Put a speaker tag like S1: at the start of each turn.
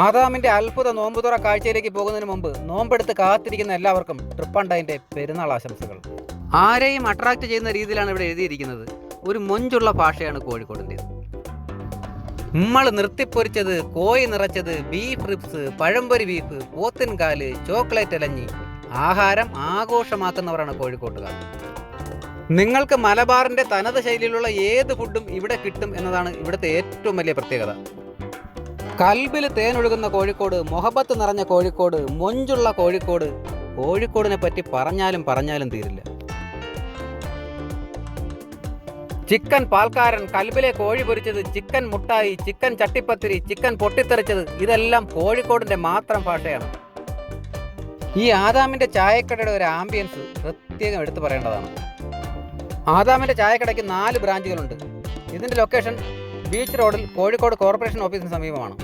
S1: ആദാമിന്റെ അത്ഭുത നോമ്പുതുറ കാഴ്ചയിലേക്ക് പോകുന്നതിന് മുമ്പ് നോമ്പെടുത്ത് കാത്തിരിക്കുന്ന എല്ലാവർക്കും ട്രിപ്പണ്ടൈന്റെ പെരുന്നാൾ ആശംസകൾ. ആരെയും അട്രാക്ട് ചെയ്യുന്ന രീതിയിലാണ് ഇവിടെ എഴുതിയിരിക്കുന്നത്. ഒരു മൊഞ്ചുള്ള ഭാഷയാണ് കോഴിക്കോടിന്റെ. നമ്മൾ നിർത്തിപ്പൊരിച്ചത് കോഴി നിറച്ചത് ബീഫ് റിപ്സ് പഴംപൊരി ബീഫ് പോത്തിൻകാൽ ചോക്ലേറ്റ് അലഞ്ഞി ആഹാരം ആഘോഷമാക്കുന്നവരാണ് കോഴിക്കോട്ടുകാർ. നിങ്ങൾക്ക് മലബാറിന്റെ തനത് ശൈലിയിലുള്ള ഏത് ഫുഡും ഇവിടെ കിട്ടും എന്നതാണ് ഇവിടുത്തെ ഏറ്റവും വലിയ പ്രത്യേകത. കൽബിൽ തേനൊഴുകുന്ന കോഴിക്കോട് മൊഹബത്ത് നിറഞ്ഞ കോഴിക്കോട് മൊഞ്ചുള്ള കോഴിക്കോട് കോഴിക്കോടിനെ പറ്റി പറഞ്ഞാലും പറഞ്ഞാലും തീരില്ല. ചിക്കൻ പാൽക്കാരൻ കൽബിലെ കോഴി പൊരിച്ചത് ചിക്കൻ മുട്ടായി ചിക്കൻ ചട്ടിപ്പത്തിരി ചിക്കൻ പൊട്ടിത്തെറിച്ചത് ഇതെല്ലാം കോഴിക്കോടിന്റെ മാത്രം ഭാഷയാണ്. ഈ ആദാമിന്റെ ചായക്കടയുടെ ഒരു ആംബിയൻസ് പ്രത്യേകം എടുത്തു പറയേണ്ടതാണ്. ആദാമിന്റെ ചായക്കടയ്ക്ക് നാല് ബ്രാഞ്ചുകളുണ്ട്. ഇതിന്റെ ലൊക്കേഷൻ ബീച്ച് റോഡിൽ കോഴിക്കോട് കോർപ്പറേഷൻ ഓഫീസിന് സമീപമാണ്.